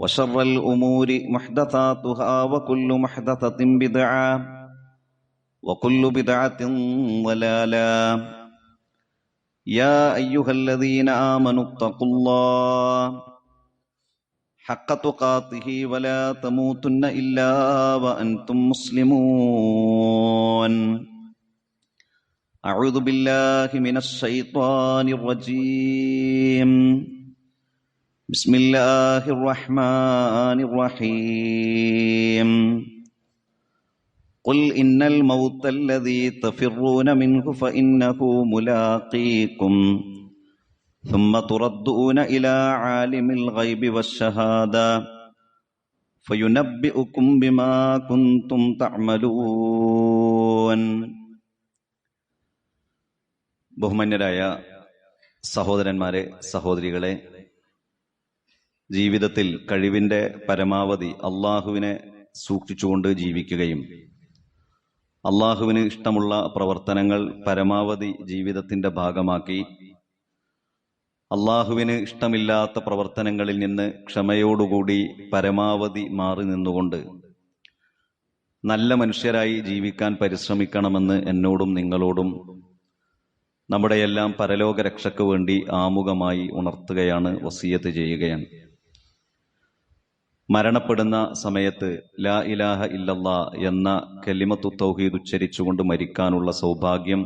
وشر الأمور محدثاتها وكل محدثة بدعة وكل بدعة ضلالة يا أيها الذين آمنوا اتقوا الله حق تقاته ولا تموتن إلا وأنتم مسلمون أعوذ بالله من الشيطان الرجيم بسم الله الرحمن الرحيم قل إن الموت الذي تفرون منه فإنه ملاقيكم ثم تردون إلى عالم الغيب والشهادة فينبئكم بما كنتم تعملون ബഹുമാന്യരായ സഹോദരന്മാരെ സഹോദരികളെ ജീവിതത്തിൽ കഴിവിന്റെ പരമാവധി അള്ളാഹുവിനെ സൂക്ഷിച്ചുകൊണ്ട് ജീവിക്കുകയും അള്ളാഹുവിന് ഇഷ്ടമുള്ള പ്രവർത്തനങ്ങൾ പരമാവധി ജീവിതത്തിന്റെ ഭാഗമാക്കി അള്ളാഹുവിന് ഇഷ്ടമില്ലാത്ത പ്രവർത്തനങ്ങളിൽ നിന്ന് ക്ഷമയോടുകൂടി പരമാവധി മാറി നിന്നുകൊണ്ട് നല്ല മനുഷ്യരായി ജീവിക്കാൻ പരിശ്രമിക്കണമെന്ന് എന്നോടും നിങ്ങളോടും നമ്മുടെ എല്ലാം പരലോക രക്ഷയ്ക്ക് വേണ്ടി ആമുഖമായി ഉണർത്തുകയാണ് വസീയത്ത് ചെയ്യുകയാണ്. മരണപ്പെടുന്ന സമയത്ത് ലാ ഇലാഹ ഇല്ലല്ല എന്ന കലിമത്തു തൗഹീദ് ഉച്ചരിച്ചുകൊണ്ട് മരിക്കാനുള്ള സൗഭാഗ്യം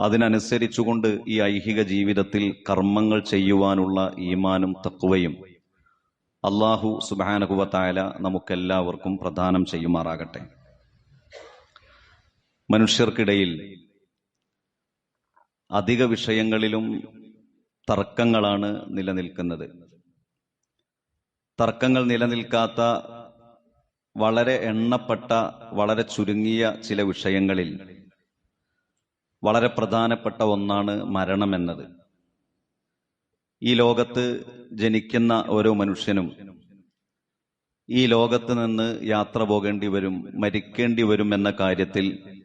അതിനനുസരിച്ചുകൊണ്ട് ഈ ഐഹിക ജീവിതത്തിൽ കർമ്മങ്ങൾ ചെയ്യുവാനുള്ള ഈമാനും തക്കുവയും അള്ളാഹു സുബാനകുവത്തായ നമുക്കെല്ലാവർക്കും പ്രദാനം ചെയ്യുമാറാകട്ടെ. മനുഷ്യർക്കിടയിൽ അധിക വിഷയങ്ങളിലും തർക്കങ്ങളാണ് നിലനിൽക്കുന്നത്. തർക്കങ്ങൾ നിലനിൽക്കാത്ത വളരെ എണ്ണപ്പെട്ട വളരെ ചുരുങ്ങിയ ചില വിഷയങ്ങളിൽ വളരെ പ്രധാനപ്പെട്ട ഒന്നാണ് മരണം എന്നത് ഈ ലോകത്ത് ജനിക്കുന്ന ഓരോ മനുഷ്യനും ഈ ലോകത്ത് നിന്ന് യാത്ര പോകേണ്ടി വരും മരിക്കേണ്ടി വരും എന്ന കാര്യത്തിൽ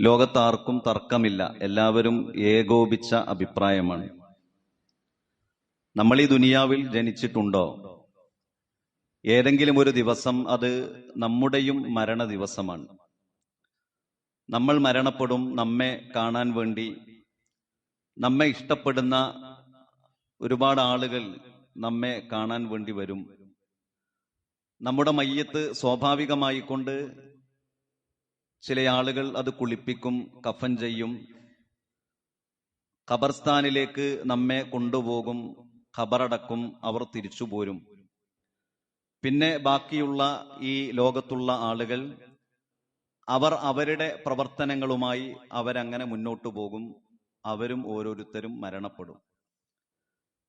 ലോകത്താർക്കും തർക്കമില്ല. എല്ലാവരും ഏകോപിച്ച അഭിപ്രായമാണ്. നമ്മൾ ഈ ദുനിയാവിൽ ജനിച്ചിട്ടുണ്ടോ? ഏതെങ്കിലും ഒരു ദിവസം അത് നമ്മുടെയും മരണ ദിവസമാണ് നമ്മൾ മരണപ്പെടും നമ്മെ കാണാൻ വേണ്ടി നമ്മെ ഇഷ്ടപ്പെടുന്ന ഒരുപാട് ആളുകൾ നമ്മെ കാണാൻ വേണ്ടി വരും. നമ്മുടെ മയ്യത്ത് സ്വാഭാവികമായിക്കൊണ്ട് ചില ആളുകൾ അത് കുളിപ്പിക്കും കഫൻ ചെയ്യും. ഖബർസ്ഥാനിലേക്ക് നമ്മെ കൊണ്ടുപോകും ഖബറടക്കും അവർ തിരിച്ചു പോരും പിന്നെ ബാക്കിയുള്ള ഈ ലോകത്തുള്ള ആളുകൾ അവർ അവരുടെ പ്രവർത്തനങ്ങളുമായി അവരങ്ങനെ മുന്നോട്ടു പോകും. അവരും ഓരോരുത്തരും മരണപ്പെടും.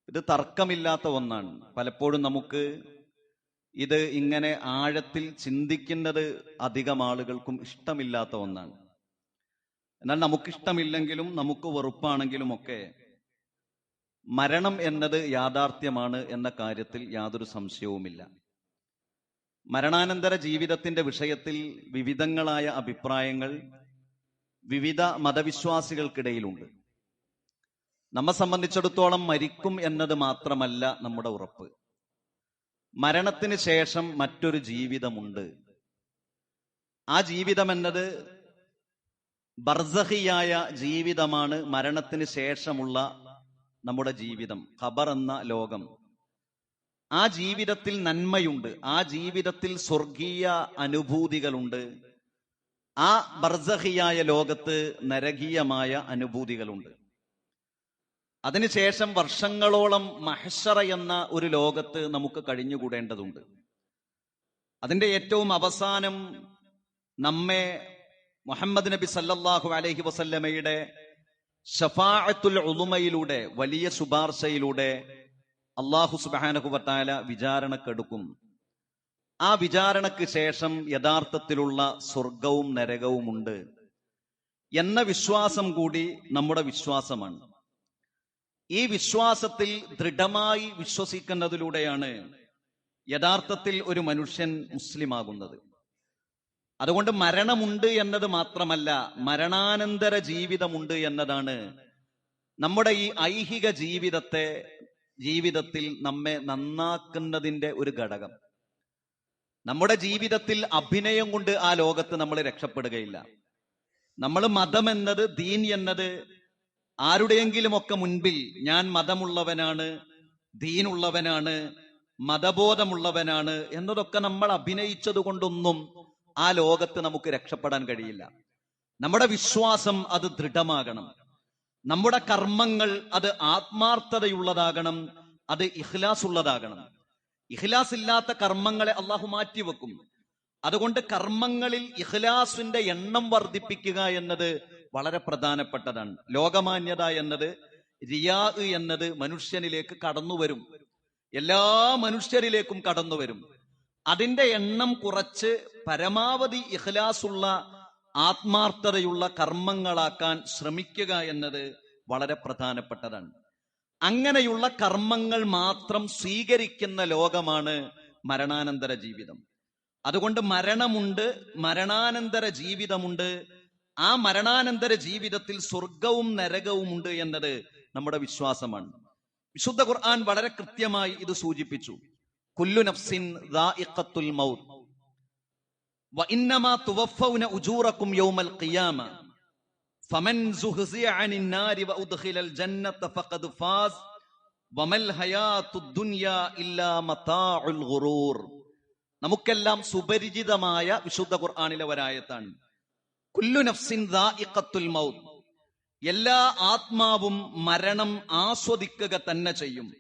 ഇത് തർക്കമില്ലാത്ത ഒന്നാണ്. പലപ്പോഴും നമുക്ക് ഇത് ഇങ്ങനെ ആഴത്തിൽ ചിന്തിക്കുന്നത് അധികം ആളുകൾക്കും ഇഷ്ടമില്ലാത്ത ഒന്നാണ്. എന്നാൽ നമുക്കിഷ്ടമില്ലെങ്കിലും നമുക്ക് വെറുപ്പാണെങ്കിലും ഒക്കെ മരണം എന്നത് യാഥാർത്ഥ്യമാണ് എന്ന കാര്യത്തിൽ യാതൊരു സംശയവുമില്ല. മരണാനന്തര ജീവിതത്തിന്റെ വിഷയത്തിൽ വിവിധങ്ങളായ അഭിപ്രായങ്ങൾ വിവിധ മതവിശ്വാസികൾക്കിടയിലുണ്ട്. നമ്മെ സംബന്ധിച്ചിടത്തോളം മരിക്കും എന്നത് മാത്രമല്ല നമ്മുടെ ഉറപ്പ്. മരണത്തിന് ശേഷം മറ്റൊരു ജീവിതമുണ്ട്. ആ ജീവിതം എന്നത് ബർസഹിയായ ജീവിതമാണ് മരണത്തിന് ശേഷമുള്ള നമ്മുടെ ജീവിതം. ഖബർ എന്ന ലോകം. ആ ജീവിതത്തിൽ നന്മയുണ്ട്. ആ ജീവിതത്തിൽ സ്വർഗീയ അനുഭൂതികളുണ്ട്. ആ ബർസഹിയായ ലോകത്ത് നരകീയമായ അനുഭൂതികളുണ്ട്. അതിനുശേഷം വർഷങ്ങളോളം മഹഷറ എന്ന ഒരു ലോകത്ത് നമുക്ക് കഴിഞ്ഞുകൂടേണ്ടതുണ്ട്. അതിന്റെ ഏറ്റവും അവസാനം നമ്മെ മുഹമ്മദ് നബി സല്ലല്ലാഹു അലൈഹി വസല്ലമയുടെ ഷഫാഅത്തുൽ ഉളുമയിലൂടെ വലിയ ശുപാർശയിലൂടെ അള്ളാഹു സുബാനകുബത്തായ വിചാരണക്കെടുക്കും. ആ വിചാരണക്ക് ശേഷം യഥാർത്ഥത്തിലുള്ള സ്വർഗവും നരകവുമുണ്ട് എന്ന വിശ്വാസം കൂടി നമ്മുടെ വിശ്വാസമാണ്. ഈ വിശ്വാസത്തിൽ ദൃഢമായി വിശ്വസിക്കുന്നതിലൂടെയാണ് യഥാർത്ഥത്തിൽ ഒരു മനുഷ്യൻ മുസ്ലിമാകുന്നത്. അതുകൊണ്ട് മരണമുണ്ട് എന്നത് മാത്രമല്ല മരണാനന്തര ജീവിതമുണ്ട് എന്നതാണ് നമ്മുടെ ഈ ഐഹിക ജീവിതത്തെ ജീവിതത്തിൽ നമ്മെ നന്നാക്കുന്നതിന്റെ ഒരു ഘടകം. നമ്മുടെ ജീവിതത്തിൽ അഭിനയം കൊണ്ട് ആ ലോകത്ത് നമ്മൾ രക്ഷപ്പെടുകയില്ല. നമ്മൾ മതം എന്നത് ദീൻ എന്നത് ആരുടെയെങ്കിലും ഒക്കെ മുൻപിൽ ഞാൻ മതമുള്ളവനാണ് ദീനുള്ളവനാണ് മതബോധമുള്ളവനാണ് എന്നതൊക്കെ നമ്മൾ അഭിനയിച്ചത് കൊണ്ടൊന്നും ആ ലോകത്ത് നമുക്ക് രക്ഷപ്പെടാൻ കഴിയില്ല. നമ്മുടെ വിശ്വാസം അത് ദൃഢമാകണം. നമ്മുടെ കർമ്മങ്ങൾ അത് ആത്മാർത്ഥതയുള്ളതാകണം അത് ഇഖ്ലാസ് ഉള്ളതാകണം ഇഖ്ലാസ് ഇല്ലാത്ത കർമ്മങ്ങളെ അള്ളാഹു മാറ്റിവെക്കും. അതുകൊണ്ട് കർമ്മങ്ങളിൽ ഇഖ്ലാസിന്റെ എണ്ണം വർദ്ധിപ്പിക്കുക എന്നത് വളരെ പ്രധാനപ്പെട്ടതാണ്. ലോകമാന്യത എന്നത് റിയാ എന്നത് മനുഷ്യനിലേക്ക് കടന്നു വരും എല്ലാ മനുഷ്യരിലേക്കും കടന്നു വരും അതിന്റെ എണ്ണം കുറച്ച് പരമാവധി ഇഖ്ലാസുള്ള ആത്മാർത്ഥതയുള്ള കർമ്മങ്ങളാക്കാൻ ശ്രമിക്കുക എന്നത് വളരെ പ്രധാനപ്പെട്ടതാണ്. അങ്ങനെയുള്ള കർമ്മങ്ങൾ മാത്രം സ്വീകരിക്കുന്ന ലോകമാണ് മരണാനന്തര ജീവിതം. അതുകൊണ്ട് മരണമുണ്ട് മരണാനന്തര ജീവിതമുണ്ട്. ആ മരണാനന്തര ജീവിതത്തിൽ സ്വർഗവും നരകവും ഉണ്ട് എന്നത് നമ്മുടെ വിശ്വാസമാണ്. വിശുദ്ധ ഖുർആൻ വളരെ കൃത്യമായി ഇത് സൂചിപ്പിച്ചു. കുല്ലു നഫ്സിൻ മൗത്ത് നമുക്കെല്ലാം സുപരിചിതമായ വിശുദ്ധ ഖുർആനിലെ ഒരായത്താണ്. കുല്ലു നഫ്സിൻ മൗത്ത്. എല്ലാ ആത്മാവും മരണം ആസ്വദിക്കുക തന്നെ ചെയ്യും.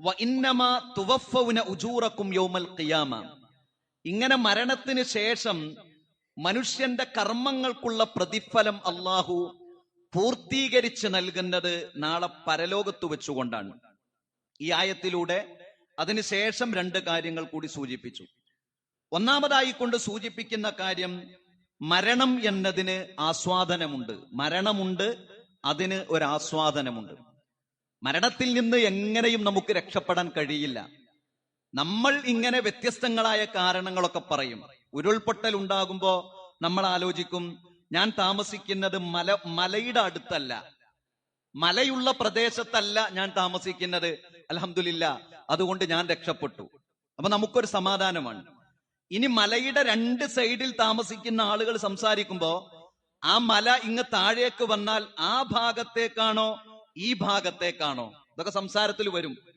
വ ഇന്നമ തുവഫൗന ഉജൂറക്കും യോമൽ ഖിയാമ. ഇങ്ങനെ മരണത്തിന് ശേഷം മനുഷ്യന്റെ കർമ്മങ്ങൾക്കുള്ള പ്രതിഫലം അള്ളാഹു പൂർത്തീകരിച്ച് നൽകുന്നത് നാളെ പരലോകത്ത് വെച്ചുകൊണ്ടാണ്. ഈ ആയത്തിലൂടെ അതിനുശേഷം രണ്ട് കാര്യങ്ങൾ കൂടി സൂചിപ്പിച്ചു. ഒന്നാമതായി കൊണ്ട് സൂചിപ്പിക്കുന്ന കാര്യം മരണം എന്നതിന് ആസ്വാദനമുണ്ട്. മരണമുണ്ട് അതിന് ഒരു ആസ്വാദനമുണ്ട് മരണത്തിൽ നിന്ന് എങ്ങനെയും നമുക്ക് രക്ഷപ്പെടാൻ കഴിയില്ല. നമ്മൾ ഇങ്ങനെ വ്യത്യസ്തങ്ങളായ കാരണങ്ങളൊക്കെ പറയും. ഉരുൾപൊട്ടൽ ഉണ്ടാകുമ്പോ നമ്മൾ ആലോചിക്കും ഞാൻ താമസിക്കുന്നത് മല മലയുടെ അടുത്തല്ല. മലയുള്ള പ്രദേശത്തല്ല ഞാൻ താമസിക്കുന്നത്. അലഹമില്ല അതുകൊണ്ട് ഞാൻ രക്ഷപ്പെട്ടു. അപ്പൊ നമുക്കൊരു സമാധാനമാണ്. ഇനി മലയുടെ രണ്ട് സൈഡിൽ താമസിക്കുന്ന ആളുകൾ സംസാരിക്കുമ്പോ ആ മല ഇങ്ങ് താഴേക്ക് വന്നാൽ ആ ഭാഗത്തേക്കാണോ ഈ ഭാഗത്തേക്കാണോ? ഇതൊക്കെ സംസാരത്തിൽ വരും.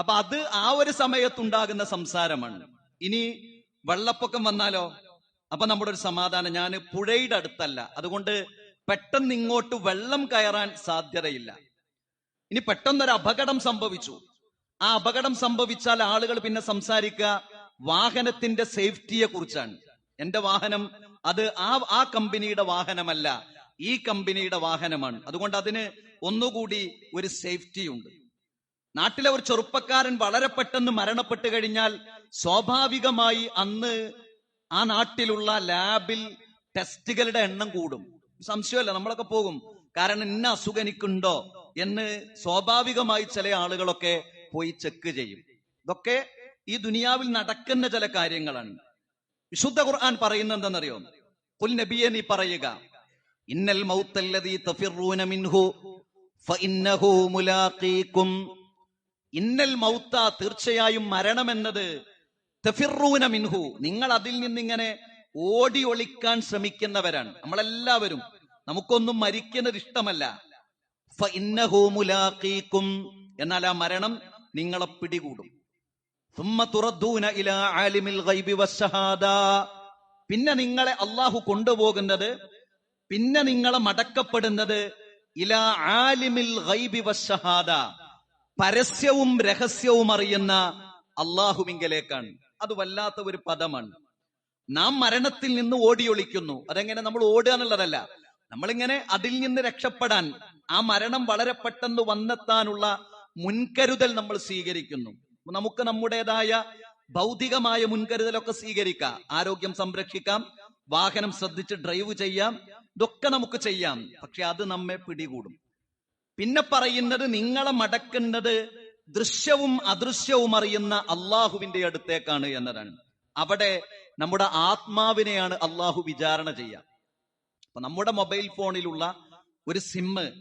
അപ്പൊ അത് ആ ഒരു സമയത്തുണ്ടാകുന്ന സംസാരമാണ്. ഇനി വെള്ളപ്പൊക്കം വന്നാലോ? അപ്പൊ നമ്മുടെ ഒരു സമാധാനം. ഞാൻ പുഴയുടെ അടുത്തല്ല. അതുകൊണ്ട് പെട്ടെന്ന് ഇങ്ങോട്ട് വെള്ളം കയറാൻ സാധ്യതയില്ല. ഇനി പെട്ടെന്നൊരു അപകടം സംഭവിച്ചു. ആ അപകടം സംഭവിച്ചാൽ ആളുകൾ പിന്നെ സംസാരിക്കുക വാഹനത്തിന്റെ സേഫ്റ്റിയെ കുറിച്ചാണ്. എന്റെ വാഹനം അത് ആ ആ കമ്പനിയുടെ വാഹനമല്ല. ഈ കമ്പനിയുടെ വാഹനമാണ്. അതുകൊണ്ട് അതിന് ഒന്നുകൂടി ഒരു സേഫ്റ്റി ഉണ്ട് നാട്ടിലെ ഒരു ചെറുപ്പക്കാരൻ വളരെ പെട്ടെന്ന് മരണപ്പെട്ടു കഴിഞ്ഞാൽ സ്വാഭാവികമായി അന്ന് ആ നാട്ടിലുള്ള ലാബിൽ ടെസ്റ്റുകളുടെ എണ്ണം കൂടും. സംശയമല്ല നമ്മളൊക്കെ പോകും. കാരണം ഇന്ന അസുഖം എനിക്കുണ്ടോ എന്ന് സ്വാഭാവികമായി ചില ആളുകളൊക്കെ പോയി ചെക്ക് ചെയ്യും. ഇതൊക്കെ ഈ ദുനിയാവിൽ നടക്കുന്ന ചില കാര്യങ്ങളാണ്. വിശുദ്ധ ഖുർആൻ പറയുന്ന എന്തെന്നറിയോ പുൽ നബിയെ നീ പറയുക ഇന്നൽ മൗത്തല്ലദീ തഫിറൂന മിൻഹു ഫഇന്നഹു മുലാഖീകും ഇന്നൽ മൗത്ത തീർച്ചയായും മരണമെന്നത് തഫിറൂന മിൻഹു. നിങ്ങൾ അതിൽ നിന്നിങ്ങനെ ഓടി ഒളിക്കാൻ ശ്രമിക്കുന്നവരാണ്. നമ്മളെല്ലാവരും നമുക്കൊന്നും മരിക്കുന്നത് ഇഷ്ടമല്ല. ഫഇന്നഹു മുലാഖീകും എന്നാൽ ആ മരണം നിങ്ങളെ പിടികൂടും. പിന്നെ നിങ്ങളെ അള്ളാഹു കൊണ്ടുപോകുന്നത് പിന്നെ നിങ്ങളെ മടക്കപ്പെടുന്നത് ഇലാ ആലിമിൽ ഗൈബി വശഹാദ പരസ്യവും രഹസ്യവും അറിയുന്ന അള്ളാഹുവിങ്കലേക്കാണ്. അത് വല്ലാത്ത ഒരു പദമാണ്. നാം മരണത്തിൽ നിന്ന് ഓടിയൊളിക്കുന്നു. അതെങ്ങനെ നമ്മൾ ഓടുക എന്നുള്ളതല്ല. നമ്മളിങ്ങനെ അതിൽ നിന്ന് രക്ഷപ്പെടാൻ ആ മരണം വളരെ പെട്ടെന്ന് വന്നെത്താനുള്ള മുൻകരുതൽ നമ്മൾ സ്വീകരിക്കുന്നു. നമുക്ക് നമ്മുടേതായ ഭൗതികമായ മുൻകരുതലൊക്കെ സ്വീകരിക്കാം. ആരോഗ്യം സംരക്ഷിക്കാം വാഹനം ശ്രദ്ധിച്ച് ഡ്രൈവ് ചെയ്യാം ഇതൊക്കെ നമുക്ക് ചെയ്യാം. പക്ഷെ അത് നമ്മെ പിടികൂടും. പിന്നെ പറയുന്നത് നിങ്ങളെ മടക്കുന്നത് ദൃശ്യവും അദൃശ്യവും അറിയുന്ന അള്ളാഹുവിന്റെ അടുത്തേക്കാണ് എന്നതാണ്. അവിടെ നമ്മുടെ ആത്മാവിനെയാണ് അള്ളാഹു വിചാരണ ചെയ്യുക. അപ്പൊ നമ്മുടെ മൊബൈൽ ഫോണിലുള്ള ഒരു സിമ്മ്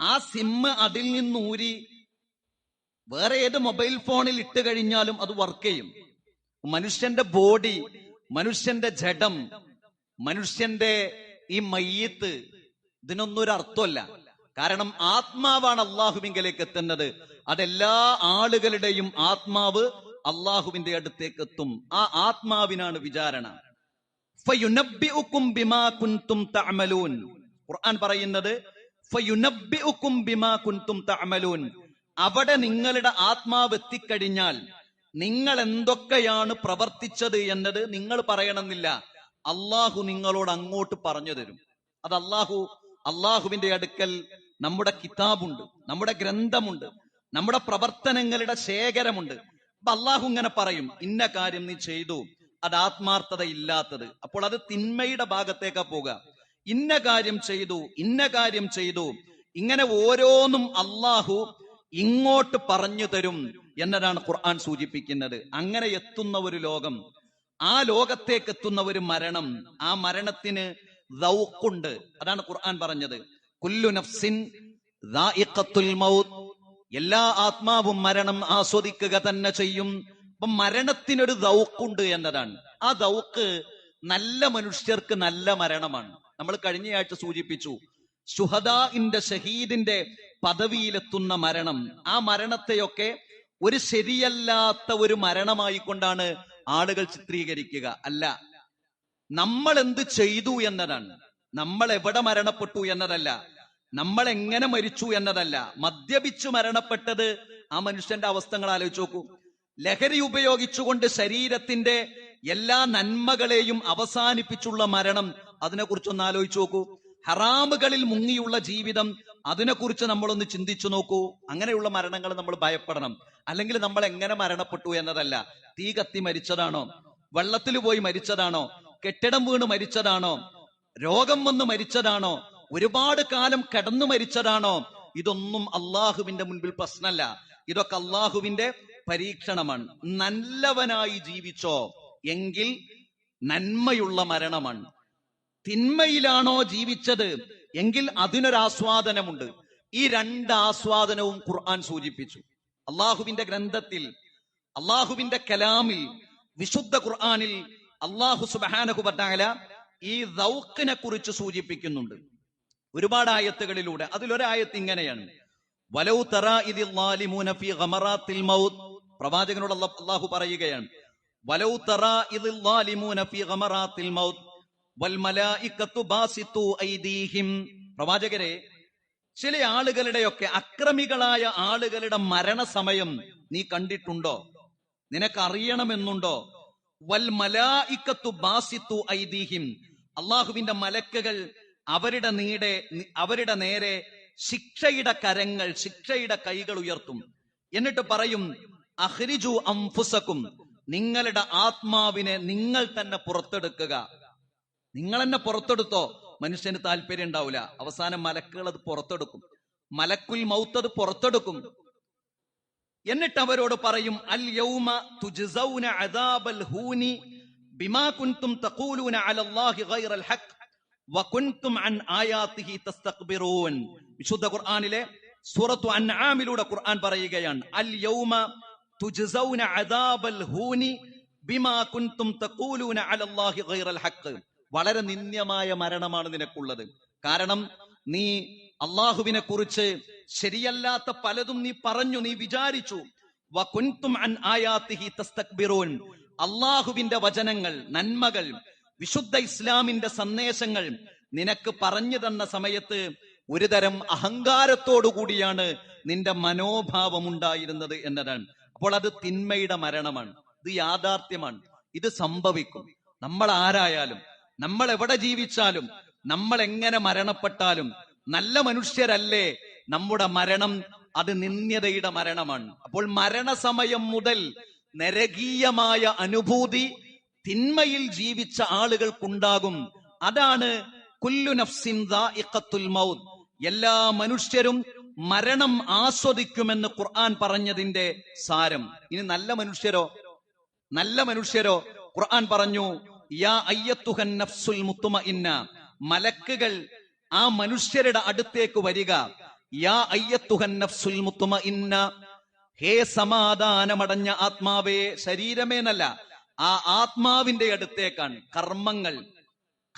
ആ സിമ്മ് അതിൽ നിന്ന് ഊരി വേറെ ഏത് മൊബൈൽ ഫോണിൽ ഇട്ട് കഴിഞ്ഞാലും അത് വർക്ക് ചെയ്യും. മനുഷ്യന്റെ ബോഡി മനുഷ്യന്റെ ജഡം മനുഷ്യന്റെ ഈ മയ്യത്ത് ഇതിനൊന്നും ഒരു അർത്ഥമല്ല. കാരണം ആത്മാവാണ് അള്ളാഹുവിങ്കലേക്ക് എത്തുന്നത്. അതെല്ലാ ആളുകളുടെയും ആത്മാവ് അള്ളാഹുവിന്റെ അടുത്തേക്ക് എത്തും ആ ആത്മാവിനാണ് വിചാരണ. ഖുർആൻ പറയുന്നത് അവിടെ നിങ്ങളുടെ ആത്മാവ് എത്തിക്കഴിഞ്ഞാൽ നിങ്ങൾ എന്തൊക്കെയാണ് പ്രവർത്തിച്ചത് എന്നത് നിങ്ങൾ പറയണമെന്നില്ല. അള്ളാഹു നിങ്ങളോട് അങ്ങോട്ട് പറഞ്ഞു തരും. അത് അള്ളാഹു അള്ളാഹുവിന്റെ അടുക്കൽ നമ്മുടെ കിതാബുണ്ട് നമ്മുടെ ഗ്രന്ഥമുണ്ട് നമ്മുടെ പ്രവർത്തനങ്ങളുടെ ശേഖരമുണ്ട്. അപ്പൊ അള്ളാഹു ഇങ്ങനെ പറയും ഇന്ന കാര്യം നീ ചെയ്തു അത് ആത്മാർത്ഥത ഇല്ലാത്തത് അപ്പോൾ അത് തിന്മയുടെ ഭാഗത്തേക്കാ പോവുക ഇന്ന കാര്യം ചെയ്തു ഇന്ന കാര്യം ചെയ്തു ഇങ്ങനെ ഓരോന്നും അള്ളാഹു ഇങ്ങോട്ട് പറഞ്ഞു തരും എന്നതാണ് ഖുർആൻ സൂചിപ്പിക്കുന്നത്. അങ്ങനെ എത്തുന്ന ഒരു ലോകം ആ ലോകത്തേക്ക് എത്തുന്ന ഒരു മരണം ആ മരണത്തിന് ദൗക്കുണ്ട് അതാണ് ഖുർആൻ പറഞ്ഞത്. കുല്ലു നഫ്സിൻ എല്ലാ ആത്മാവും മരണം ആസ്വദിക്കുക തന്നെ ചെയ്യും. അപ്പൊ മരണത്തിനൊരു ദൗക്കുണ്ട് എന്നതാണ്. ആ ദൗക്ക് നല്ല മനുഷ്യർക്ക് നല്ല മരണമാണ്. നമ്മൾ കഴിഞ്ഞയാഴ്ച സൂചിപ്പിച്ചു. ഇന്റെ ഷഹീദിന്റെ പദവിയിലെത്തുന്ന മരണം. ആ മരണത്തെയൊക്കെ ഒരു ശരിയല്ലാത്ത ഒരു മരണമായി കൊണ്ടാണ് ആളുകൾ ചിത്രീകരിക്കുക. അല്ല നമ്മൾ എന്ത് ചെയ്തു എന്നതാണ്. നമ്മൾ എവിടെ മരണപ്പെട്ടു എന്നതല്ല നമ്മൾ എങ്ങനെ മരിച്ചു എന്നതല്ല. മദ്യപിച്ചു മരണപ്പെട്ടത് ആ മനുഷ്യന്റെ അവസ്ഥകൾ ആലോചിച്ച് നോക്കൂ. ലഹരി ഉപയോഗിച്ചുകൊണ്ട് ശരീരത്തിന്റെ എല്ലാ നന്മകളെയും അവസാനിപ്പിച്ചുള്ള മരണം അതിനെക്കുറിച്ചൊന്ന് ആലോചിച്ച് നോക്കൂ. ഹറാമുകളിൽ മുങ്ങിയുള്ള ജീവിതം അതിനെക്കുറിച്ച് നമ്മളൊന്ന് ചിന്തിച്ചു നോക്കൂ. അങ്ങനെയുള്ള മരണങ്ങൾ നമ്മൾ ഭയപ്പെടണം. അല്ലെങ്കിൽ നമ്മൾ എങ്ങനെ മരണപ്പെട്ടു എന്നതല്ല. തീ കത്തി മരിച്ചതാണോ? വെള്ളത്തിൽ പോയി മരിച്ചതാണോ? കെട്ടിടം വീണ് മരിച്ചതാണോ? രോഗം വന്ന് മരിച്ചതാണോ? ഒരുപാട് കാലം കിടന്നു മരിച്ചതാണോ? ഇതൊന്നും അള്ളാഹുവിന്റെ മുൻപിൽ പ്രശ്നമല്ല ഇതൊക്കെ അള്ളാഹുവിന്റെ പരീക്ഷണമാണ്. നല്ലവനായി ജീവിച്ചോ? എങ്കിൽ നന്മയുള്ള മരണമാണ്. തിന്മയിലാണോ ജീവിച്ചത്? എങ്കിൽ അതിനൊരാസ്വാദനമുണ്ട്. ഈ രണ്ട് ആസ്വാദനവും ഖുർആൻ സൂചിപ്പിച്ചു. അള്ളാഹുവിന്റെ ഗ്രന്ഥത്തിൽ അള്ളാഹുവിന്റെ കലാമിൽ വിശുദ്ധ ഖുർആാനിൽ അള്ളാഹു സുബാനഹു പറ്റാല ഈ ദൗക്കിനെ കുറിച്ച് സൂചിപ്പിക്കുന്നുണ്ട്. ഒരുപാട് ആയത്തുകളിലൂടെ. അതിലൊരായത്ത് ഇങ്ങനെയാണ്. വലൗ തറ ഇതിൽ ഫീ ഗമറാത്തിൽ മൗത്ത് പ്രവാചകനോട് അള്ളാഹു പറയുകയാണ്. വലൗ തറ ഇതിൽ ഫീ ഗമറാത്തിൽ മൗത്ത് വൽ മലായികത്തു ബാസിത്തു ഐദീഹിം പ്രവാചകരെ ചില ആളുകളുടെയൊക്കെ അക്രമികളായ ആളുകളുടെ മരണസമയം നീ കണ്ടിട്ടുണ്ടോ? നിനക്കറിയണമെന്നുണ്ടോ? വൽ മലായിക്കത്തു ബാസിത്തു ഐദീഹിം അള്ളാഹുവിന്റെ മലക്കുകൾ അവരുടെ നീടെ അവരുടെ നേരെ ശിക്ഷയുടെ കരങ്ങൾ ശിക്ഷയുടെ കൈകൾ ഉയർത്തും. എന്നിട്ട് പറയും അഹ്രിജു അംഫുസക്കും നിങ്ങളുടെ ആത്മാവിനെ നിങ്ങൾ തന്നെ പുറത്തെടുക്കുക. നിങ്ങൾ തന്നെ പുറത്തെടുത്തോ? മനുഷ്യന് താല്പര്യം ഉണ്ടാവില്ല അവസാനം മലക്കുകൾ അത് പുറത്തെടുക്കും. മലക്കുൽ മൗത്ത് അത് പുറത്തെടുക്കും. എന്നിട്ട് അവരോട് പറയും അൽ യൗമ തുജ്സൗന അദാബൽ ഹൂനി ബിമാ കുൻതും തഖൂലൂന അലല്ലാഹി ഗൈറൽ ഹഖ് വകുൻതും അൻ ആയാത്തിഹി തസ്തക്ബിറൂൻ വിശുദ്ധ ഖുർആനിലെ സൂറത്തു അൻആമിലൂടെ ഖുർആൻ പറയുകയാണ്. അൽ യൗമ തുജ്സൗന അദാബൽ ഹൂനി ബിമാ കുൻതും തഖൂലൂന അലല്ലാഹി ഗൈറൽ ഹഖ്. വളരെ നിന്ദ്യമായ മരണമാണ് നിനക്കുള്ളത്. കാരണം നീ അള്ളാഹുവിനെ കുറിച്ച് ശരിയല്ലാത്ത പലതും നീ പറഞ്ഞു നീ വിചാരിച്ചു. വകുൻതും അൻ ആയാത്തിഹി തസ്തക്ബിറൂൻ അള്ളാഹുവിന്റെ വചനങ്ങൾ നന്മകൾ വിശുദ്ധ ഇസ്ലാമിന്റെ സന്ദേശങ്ങൾ നിനക്ക് പറഞ്ഞു തന്ന സമയത്ത് ഒരു തരം അഹങ്കാരത്തോടു കൂടിയാണ് നിന്റെ മനോഭാവം ഉണ്ടായിരുന്നത് എന്നതാണ്. അപ്പോൾ അത് തിന്മയുടെ മരണമാണ്. ഇത് യാഥാർത്ഥ്യമാണ്. ഇത് സംഭവിക്കും. നമ്മൾ ആരായാലും നമ്മൾ എവിടെ ജീവിച്ചാലും നമ്മൾ എങ്ങനെ മരണപ്പെട്ടാലും നല്ല മനുഷ്യരല്ലേ? നമ്മുടെ മരണം അത് നിന്ദ്യതയുടെ മരണമാണ്. അപ്പോൾ മരണസമയം മുതൽ നരകീയമായ അനുഭൂതി തിന്മയിൽ ജീവിച്ച ആളുകൾക്കുണ്ടാകും. അതാണ് കുല്ലു നഫ്സിൻ മൗത് എല്ലാ മനുഷ്യരും മരണം ആസ്വദിക്കുമെന്ന് ഖുർആൻ പറഞ്ഞതിന്റെ സാരം. ഇനി നല്ല മനുഷ്യരോ? നല്ല മനുഷ്യരോ? ഖുർആൻ പറഞ്ഞു യാ അയ്യത്തുഹൻ നഫ്സുൽ മുത്തുമഇന്ന. മലക്കുകൾ ആ മനുഷ്യരുടെ അടുത്തേക്ക് വരിക. യാ അയ്യത്തുഹൻ നഫ്സുൽ മുത്തുമഇന്ന. ഹേ സമാധാനമടഞ്ഞ ആത്മാവേ ശരീരമേനല്ല ആ ആത്മാവിന്റെ അടുത്തേക്കാണ്. കർമ്മങ്ങൾ.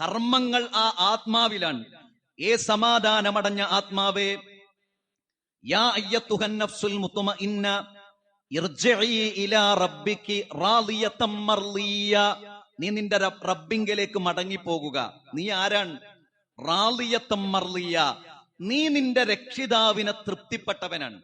കർമ്മങ്ങൾ ആ ആത്മാവിലാണ്. ഏ സമാധാനമടഞ്ഞ ആത്മാവേ യാ അയ്യത്തുഹൻ നഫ്സുൽ റാളിയതം മർളിയ നീ നിന്റെ റബ്ബിങ്കിലേക്ക് മടങ്ങിപ്പോകുക. മടങ്ങി പോകുക നീ ആരാണ്? റാലിയത്തം മർലിയ. നീ നിന്റെ രക്ഷിതാവിനെ തൃപ്തിപ്പെട്ടവനാണ്.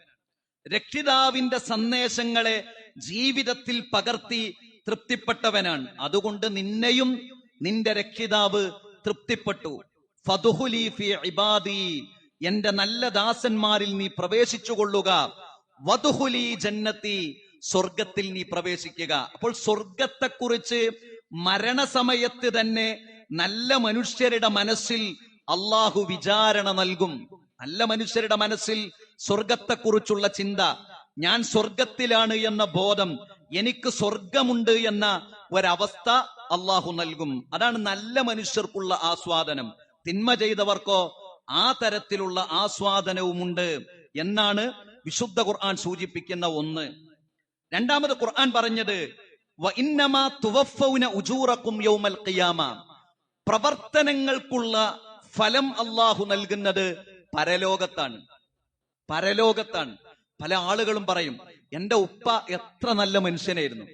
രക്ഷിതാവിന്റെ സന്ദേശങ്ങളെ ജീവിതത്തിൽ പകർത്തി തൃപ്തിപ്പെട്ടവനാണ്. അതുകൊണ്ട് നിന്നെയും നിന്റെ രക്ഷിതാവ് തൃപ്തിപ്പെട്ടു. ഫതുഹുലി ഇബാദി എന്റെ നല്ല ദാസന്മാരിൽ നീ പ്രവേശിച്ചുകൊള്ളുക. വധുഹുലി ജന്നത്തി സ്വർഗത്തിൽ നീ പ്രവേശിക്കുക. അപ്പോൾ സ്വർഗത്തെക്കുറിച്ച് മരണസമയത്ത് തന്നെ നല്ല മനുഷ്യരുടെ മനസ്സിൽ അള്ളാഹു വിചാരണ നൽകും. നല്ല മനുഷ്യരുടെ മനസ്സിൽ സ്വർഗത്തെക്കുറിച്ചുള്ള ചിന്ത. ഞാൻ സ്വർഗത്തിലാണ് എന്ന ബോധം എനിക്ക് സ്വർഗമുണ്ട് എന്ന ഒരവസ്ഥ അള്ളാഹു നൽകും. അതാണ് നല്ല മനുഷ്യർക്കുള്ള ആസ്വാദനം. തിന്മ ചെയ്തവർക്കോ ആ തരത്തിലുള്ള ആസ്വാദനവുമുണ്ട് എന്നാണ് വിശുദ്ധ ഖുർആൻ സൂചിപ്പിക്കുന്ന ഒന്ന്. രണ്ടാമത് ഖുർആൻ പറഞ്ഞത് "വ ഇന്നമാ തുവഫൗന യൗമൽ ഖിയാമ. പ്രവർത്തനങ്ങൾക്കുള്ള ഫലം അള്ളാഹു നൽകുന്നത് പരലോകത്താണ്. പരലോകത്താണ്. പല ആളുകളും പറയും എന്റെ ഉപ്പ എത്ര നല്ല മനുഷ്യനായിരുന്നു.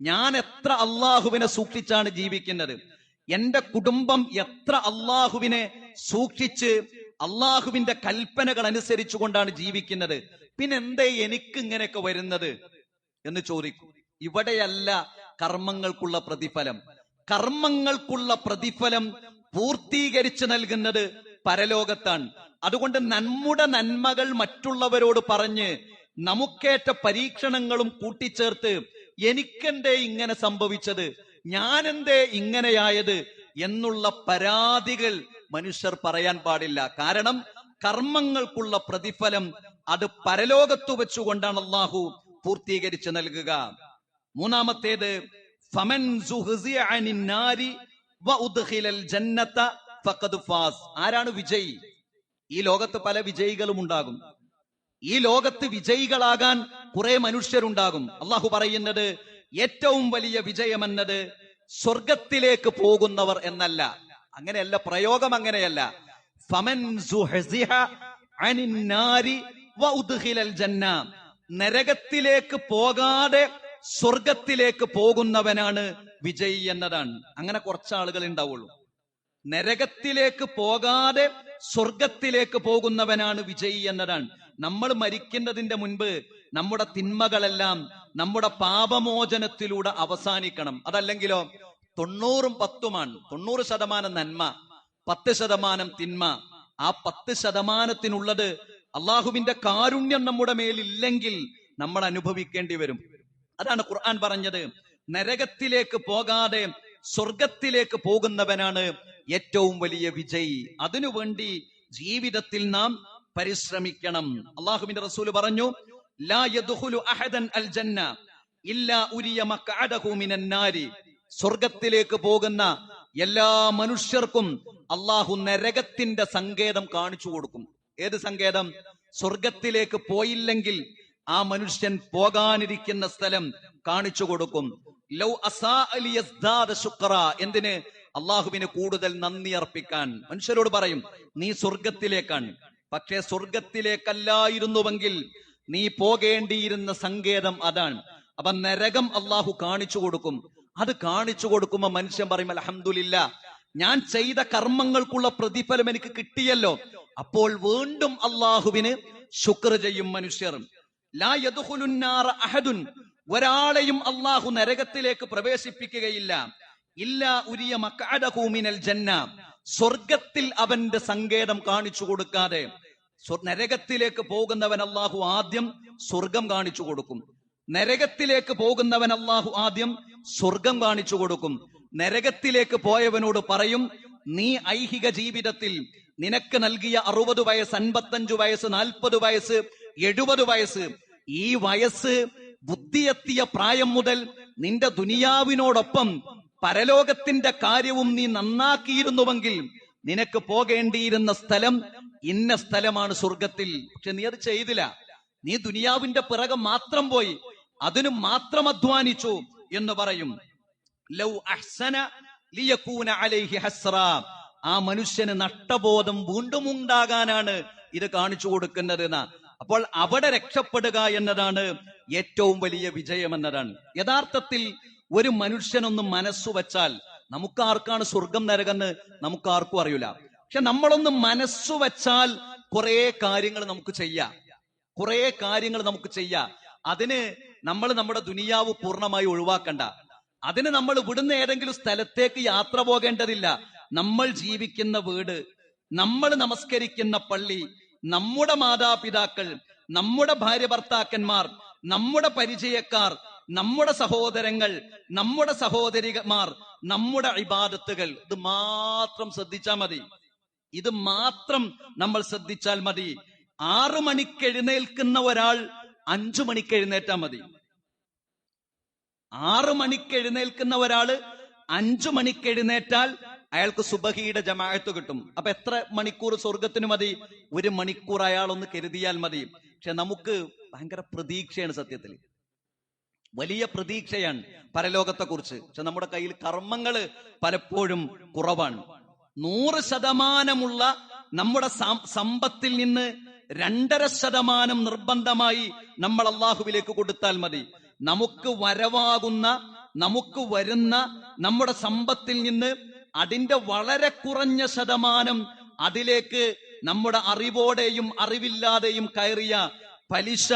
ഞാൻ എത്ര അള്ളാഹുവിനെ സൂക്ഷിച്ചാണ് ജീവിക്കുന്നത്. എന്റെ കുടുംബം എത്ര അള്ളാഹുവിനെ സൂക്ഷിച്ച് അള്ളാഹുവിന്റെ കൽപ്പനകൾ അനുസരിച്ചു കൊണ്ടാണ് ജീവിക്കുന്നത്. പിന്നെ എന്തേ എനിക്ക് ഇങ്ങനെയൊക്കെ വരുന്നത്? എന്ന് ചോദിക്കും. ഇവിടെയല്ല കർമ്മങ്ങൾക്കുള്ള പ്രതിഫലം. കർമ്മങ്ങൾക്കുള്ള പ്രതിഫലം പൂർത്തീകരിച്ചു നൽകുന്നത് പരലോകത്താണ്. അതുകൊണ്ട് നമ്മുടെ നന്മകൾ മറ്റുള്ളവരോട് പറഞ്ഞ് നമുക്കേറ്റ പരീക്ഷണങ്ങളും കൂട്ടിച്ചേർത്ത് എനിക്കെന്തേ ഇങ്ങനെ സംഭവിച്ചത്? ഞാനെന്തേ ഇങ്ങനെയായത്? എന്നുള്ള പരാതികൾ മനുഷ്യർ പറയാൻ പാടില്ല. കാരണം കർമ്മങ്ങൾക്കുള്ള പ്രതിഫലം അത് പരലോകത്തു വെച്ചുകൊണ്ടാണ് അള്ളാഹു പൂർത്തീകരിച്ച് നൽകുക. മൂന്നാമത്തേത് ഫമൻ ആരാണ് വിജയി? ഈ ലോകത്ത് പല വിജയികളും ഉണ്ടാകും. ഈ ലോകത്ത് വിജയികളാകാൻ കുറെ മനുഷ്യരുണ്ടാകും. അള്ളാഹു പറയുന്നത് ഏറ്റവും വലിയ വിജയമെന്നത് സ്വർഗത്തിലേക്ക് പോകുന്നവർ എന്നല്ല. അങ്ങനെയല്ല പ്രയോഗം അങ്ങനെയല്ല. ഫമൻ നരകത്തിലേക്ക് പോകാതെ സ്വർഗത്തിലേക്ക് പോകുന്നവനാണ് വിജയി എന്നതാണ്. അങ്ങനെ കുറച്ച് ആളുകൾ ഉണ്ടാവുള്ളൂ. നരകത്തിലേക്ക് പോകാതെ സ്വർഗത്തിലേക്ക് പോകുന്നവനാണ് വിജയി എന്നതാണ്. നമ്മൾ മരിക്കുന്നതിന്റെ മുൻപ് നമ്മുടെ തിന്മകളെല്ലാം നമ്മുടെ പാപമോചനത്തിലൂടെ അവസാനിക്കണം. അതല്ലെങ്കിലോ തൊണ്ണൂറും പത്തുമാണ്. തൊണ്ണൂറ് ശതമാനം നന്മ പത്ത് ശതമാനം തിന്മ. ആ പത്ത് ശതമാനത്തിനുള്ളത് അള്ളാഹുവിന്റെ കാരുണ്യം നമ്മുടെ മേലില്ലെങ്കിൽ നമ്മൾ അനുഭവിക്കേണ്ടി വരും. അതാണ് ഖുർആൻ പറഞ്ഞത്. നരകത്തിലേക്ക് പോകാതെ സ്വർഗത്തിലേക്ക് പോകുന്നവനാണ് ഏറ്റവും വലിയ വിജയി. അതിനുവേണ്ടി ജീവിതത്തിൽ നാം പരിശ്രമിക്കണം. അള്ളാഹുവിന്റെ റസൂൽ പറഞ്ഞു ലാ അഹദൻ അൽ ജന്ന ഇല്ലാ ഉരിയ നാരി. സ്വർഗത്തിലേക്ക് പോകുന്ന എല്ലാ മനുഷ്യർക്കും അള്ളാഹു നരകത്തിന്റെ സങ്കേതം കാണിച്ചു കൊടുക്കും. ഏത് സങ്കേതം? സ്വർഗത്തിലേക്ക് പോയില്ലെങ്കിൽ ആ മനുഷ്യൻ പോകാനിരിക്കുന്ന സ്ഥലം കാണിച്ചു കൊടുക്കും. ലൗ അസാ എന്തിന്? അള്ളാഹുവിന് കൂടുതൽ നന്ദി അർപ്പിക്കാൻ മനുഷ്യരോട് പറയും നീ സ്വർഗത്തിലേക്കാണ്. പക്ഷേ സ്വർഗത്തിലേക്കല്ലായിരുന്നുവെങ്കിൽ നീ പോകേണ്ടിയിരുന്ന സങ്കേതം അതാണ്. അപ്പൊ നരകം അള്ളാഹു കാണിച്ചു കൊടുക്കും. അത് കാണിച്ചു കൊടുക്കുമ്പോ മനുഷ്യൻ പറയും അലഹമില്ല ഞാൻ ചെയ്ത കർമ്മങ്ങൾക്കുള്ള പ്രതിഫലം എനിക്ക് കിട്ടിയല്ലോ. അപ്പോൾ വീണ്ടും അള്ളാഹുവിന് ശുക്ർ ചെയ്യും മനുഷ്യർ. ലാ അഹദുൻ. ഒരാളെയും അള്ളാഹു നരകത്തിലേക്ക് പ്രവേശിപ്പിക്കുകയില്ല. ഉരിയ സ്വർഗത്തിൽ അവന്റെ സങ്കേതം കാണിച്ചു കൊടുക്കാതെ നരകത്തിലേക്ക് പോകുന്നവൻ അള്ളാഹു ആദ്യം സ്വർഗം കാണിച്ചു കൊടുക്കും. നരകത്തിലേക്ക് പോകുന്നവൻ അള്ളാഹു ആദ്യം സ്വർഗം കാണിച്ചു കൊടുക്കും. നരകത്തിലേക്ക് പോയവനോട് പറയും നീ ഐഹിക ജീവിതത്തിൽ നിനക്ക് നൽകിയ അറുപത് വയസ്സ് അൻപത്തഞ്ചു വയസ്സ് നാൽപ്പത് വയസ്സ് എഴുപത് വയസ്സ് ഈ വയസ്സ് ബുദ്ധിയെത്തിയ പ്രായം മുതൽ നിന്റെ ദുനിയാവിനോടൊപ്പം പരലോകത്തിന്റെ കാര്യവും നീ നന്നാക്കിയിരുന്നുവെങ്കിൽ നിനക്ക് പോകേണ്ടിയിരുന്ന സ്ഥലം ഇന്ന സ്ഥലമാണ് സ്വർഗത്തിൽ പക്ഷെ നീ അത് ചെയ്തില്ല. നീ ദുനിയാവിന്റെ പിറകെ മാത്രം പോയി. അതിന് മാത്രം അധ്വാനിച്ചു എന്ന് പറയും. ലൗ അഹ്സന ലിയകൂന അലൈഹി ഹസ്ര ആ മനുഷ്യന് നഷ്ടബോധം വീണ്ടും ഉണ്ടാകാനാണ് ഇത് കാണിച്ചു കൊടുക്കുന്നത് അപ്പോൾ അവിടെ രക്ഷപ്പെടുക എന്നതാണ് ഏറ്റവും വലിയ വിജയം എന്നതാണ്. യഥാർത്ഥത്തിൽ ഒരു മനുഷ്യനൊന്ന് മനസ്സു വച്ചാൽ നമുക്കാർക്കാണ് സ്വർഗം നരകന്ന് നമുക്കാർക്കും അറിയില്ല. പക്ഷെ നമ്മളൊന്ന് മനസ്സു വച്ചാൽ കുറെ കാര്യങ്ങൾ നമുക്ക് ചെയ്യാം. കുറെ കാര്യങ്ങൾ നമുക്ക് ചെയ്യാം. അതിന് നമ്മൾ നമ്മുടെ ദുനിയാവ് പൂർണമായി ഒഴിവാക്കണ്ട. അതിന് നമ്മൾ ഇവിടുന്ന് ഏതെങ്കിലും സ്ഥലത്തേക്ക് യാത്ര പോകേണ്ടതില്ല. നമ്മൾ ജീവിക്കുന്ന വീട് നമ്മൾ നമസ്കരിക്കുന്ന പള്ളി നമ്മുടെ മാതാപിതാക്കൾ നമ്മുടെ ഭാര്യ ഭർത്താക്കന്മാർ നമ്മുടെ പരിചയക്കാർ നമ്മുടെ സഹോദരങ്ങൾ നമ്മുടെ സഹോദരിമാർ നമ്മുടെ ഇബാദത്തുകൾ ഇത് മാത്രം ശ്രദ്ധിച്ചാൽ മതി. ഇത് മാത്രം നമ്മൾ ശ്രദ്ധിച്ചാൽ മതി. ആറു മണിക്ക് എഴുന്നേൽക്കുന്ന ഒരാൾ അഞ്ചു മണിക്ക് എഴുന്നേറ്റാൽ മതി. ആറു മണിക്ക് എഴുന്നേൽക്കുന്ന ഒരാൾ അഞ്ചു മണിക്ക് എഴുന്നേറ്റാൽ അയാൾക്ക് സുബഹിയുടെ ജമാഅത്ത് കിട്ടും. അപ്പൊ എത്ര മണിക്കൂർ സ്വർഗത്തിന് മതി? ഒരു മണിക്കൂർ അയാൾ ഒന്ന് കരുതിയാൽ മതി. പക്ഷെ നമുക്ക് ഭയങ്കര പ്രതീക്ഷയാണ് സത്യത്തിൽ വലിയ പ്രതീക്ഷയാണ് പരലോകത്തെ കുറിച്ച് പക്ഷെ നമ്മുടെ കയ്യിൽ കർമ്മങ്ങൾ പലപ്പോഴും കുറവാണ്. നൂറ് ശതമാനമുള്ള നമ്മുടെ സമ്പത്തിൽ നിന്ന് രണ്ടര ശതമാനം നിർബന്ധമായി നമ്മൾ അള്ളാഹുവിലേക്ക് കൊടുത്താൽ മതി. നമുക്ക് വരവാകുന്ന നമുക്ക് വരുന്ന നമ്മുടെ സമ്പത്തിൽ നിന്ന് അതിന്റെ വളരെ കുറഞ്ഞ ശതമാനം അതിലേക്ക് നമ്മുടെ അറിവോടെയും അറിവില്ലാതെയും കയറിയ പലിശ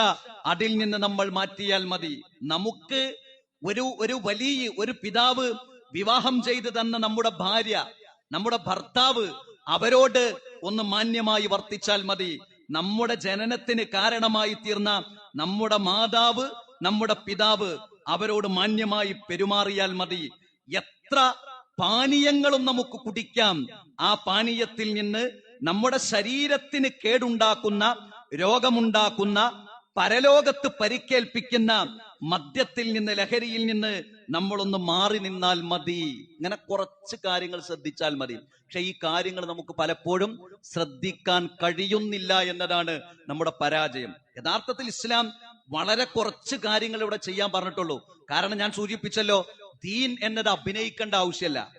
അതിൽ നിന്ന് നമ്മൾ മാറ്റിയാൽ മതി. നമുക്ക് ഒരു ഒരു വലിയ ഒരു പിതാവ് വിവാഹം ചെയ്തു തന്ന നമ്മുടെ ഭാര്യ നമ്മുടെ ഭർത്താവ് അവരോട് ഒന്ന് മാന്യമായി വർത്തിച്ചാൽ മതി. നമ്മുടെ ജനനത്തിന് കാരണമായി തീർന്ന നമ്മുടെ മാതാവ് നമ്മുടെ പിതാവ് അവരോട് മാന്യമായി പെരുമാറിയാൽ മതി. എത്ര പാനീയങ്ങളും നമുക്ക് കുടിക്കാം. ആ പാനീയത്തിൽ നിന്ന് നമ്മുടെ ശരീരത്തിന് കേടുണ്ടാക്കുന്ന രോഗമുണ്ടാക്കുന്ന പരലോകത്ത് പരിക്കേൽപ്പിക്കുന്ന മദ്യത്തിൽ നിന്ന് ലഹരിയിൽ നിന്ന് നമ്മളൊന്ന് മാറി നിന്നാൽ മതി. ഇങ്ങനെ കുറച്ച് കാര്യങ്ങൾ ശ്രദ്ധിച്ചാൽ മതി. പക്ഷെ ഈ കാര്യങ്ങൾ നമുക്ക് പലപ്പോഴും ശ്രദ്ധിക്കാൻ കഴിയുന്നില്ല എന്നതാണ് നമ്മുടെ പരാജയം. യഥാർത്ഥത്തിൽ ഇസ്ലാം വളരെ കുറച്ച് കാര്യങ്ങൾ ഇവിടെ ചെയ്യാൻ പറഞ്ഞിട്ടുള്ളൂ. കാരണം ഞാൻ സൂചിപ്പിച്ചല്ലോ ദീൻ എന്നത് അഭിനയിക്കേണ്ട ആവശ്യമല്ല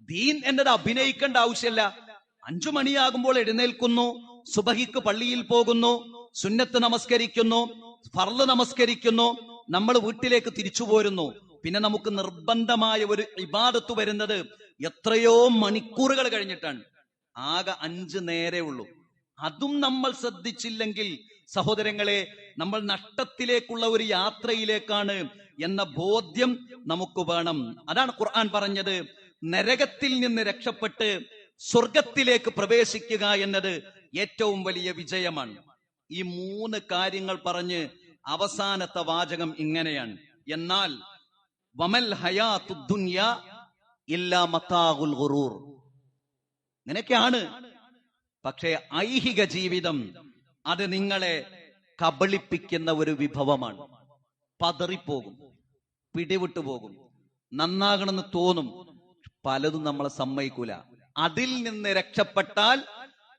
ദീൻ എന്നത് അഭിനയിക്കേണ്ട ആവശ്യമല്ല അഞ്ചു മണിയാകുമ്പോൾ എഴുന്നേൽക്കുന്നു സുബഹിക്ക് പള്ളിയിൽ പോകുന്നു സുന്നത്ത് നമസ്കരിക്കുന്നു ഫർൾ നമസ്കരിക്കുന്നു നമ്മൾ വീട്ടിലേക്ക് തിരിച്ചു പോരുന്നു. പിന്നെ നമുക്ക് നിർബന്ധമായ ഒരു ഇബാദത്ത് വരുന്നത് എത്രയോ മണിക്കൂറുകൾ കഴിഞ്ഞിട്ടാണ്. ആകെ അഞ്ച് നേരെ ഉള്ളൂ. അതും നമ്മൾ ശ്രദ്ധിച്ചില്ലെങ്കിൽ സഹോദരങ്ങളെ നമ്മൾ നഷ്ടത്തിലേക്കുള്ള ഒരു യാത്രയിലേക്കാണ് എന്ന ബോധ്യം നമുക്ക് വേണം. അതാണ് ഖുർആൻ പറഞ്ഞത്. നരകത്തിൽ നിന്ന് രക്ഷപ്പെട്ട് സ്വർഗത്തിലേക്ക് പ്രവേശിക്കുക എന്നത് ഏറ്റവും വലിയ വിജയമാണ്. ഈ മൂന്ന് കാര്യങ്ങൾ പറഞ്ഞ് അവസാനത്തെ വാചകം ഇങ്ങനെയാണ്. എന്നാൽ വമൽ ഹയാത്തു ദുനിയ ഇല്ലാ മത്താഉൽ ഗുറൂർ. നിനക്കാണ്. പക്ഷേ ഐഹിക ജീവിതം അത് നിങ്ങളെ കബളിപ്പിക്കുന്ന ഒരു വിഭവമാണ്. പതറിപ്പോകും പിടിവിട്ടു പോകും. നന്നാകണമെന്ന് തോന്നും. പലതും നമ്മളെ സമ്മതിക്കൂല. അതിൽ നിന്ന് രക്ഷപ്പെട്ടാൽ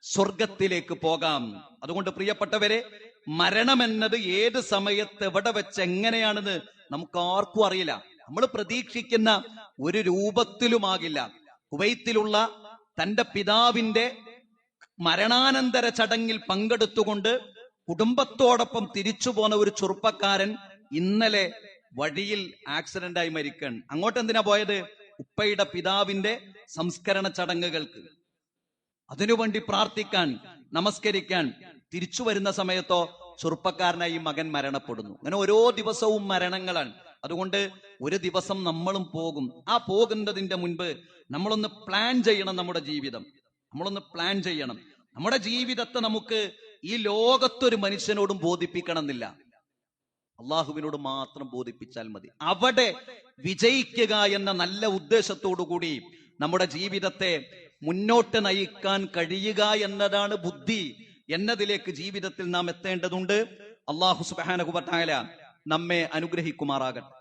സ്വർഗത്തിലേക്ക് പോകാം. അതുകൊണ്ട് പ്രിയപ്പെട്ടവരെ മരണമെന്നത് ഏത് സമയത്ത് എവിടെ വെച്ച് എങ്ങനെയാണെന്ന് നമുക്ക് ആർക്കും അറിയില്ല. നമ്മൾ പ്രതീക്ഷിക്കുന്ന ഒരു രൂപത്തിലുമാകില്ല. കുവൈത്തിലുള്ള തന്റെ പിതാവിന്റെ മരണാനന്തര ചടങ്ങിൽ പങ്കെടുത്തുകൊണ്ട് കുടുംബത്തോടൊപ്പം തിരിച്ചു പോന്ന ഒരു ചെറുപ്പക്കാരൻ ഇന്നലെ വഴിയിൽ ആക്സിഡന്റ് ആയി അങ്ങോട്ട് എന്തിനാ പോയത്? ഉപ്പയുടെ പിതാവിന്റെ സംസ്കരണ ചടങ്ങുകൾക്ക്. അതിനുവേണ്ടി പ്രാർത്ഥിക്കാൻ നമസ്കരിക്കാൻ തിരിച്ചു വരുന്ന സമയത്തോ ചെറുപ്പക്കാരനായി മകൻ മരണപ്പെടുന്നു. അങ്ങനെ ഓരോ ദിവസവും മരണങ്ങളാണ്. അതുകൊണ്ട് ഒരു ദിവസം നമ്മളും പോകും. ആ പോകുന്നതിന്റെ മുൻപ് നമ്മളൊന്ന് പ്ലാൻ ചെയ്യണം നമ്മുടെ ജീവിതം. നമ്മളൊന്ന് പ്ലാൻ ചെയ്യണം. നമ്മുടെ ജീവിതത്തെ നമുക്ക് ഈ ലോകത്തൊരു മനുഷ്യനോടും ബോധിപ്പിക്കണം എന്നില്ല അള്ളാഹുവിനോട് മാത്രം ബോധിപ്പിച്ചാൽ മതി. അവിടെ വിജയിക്കുക എന്ന നല്ല ഉദ്ദേശത്തോടു കൂടി നമ്മുടെ ജീവിതത്തെ മുന്നോട്ട് നയിക്കാൻ കഴിയുക എന്നതാണ് ബുദ്ധി. എന്നതിലേക്ക് ജീവിതത്തിൽ നാം എത്തേണ്ടതുണ്ട്. അള്ളാഹു സുബാനകുബത്തായ നമ്മെ അനുഗ്രഹിക്കുമാറാകട്ടെ.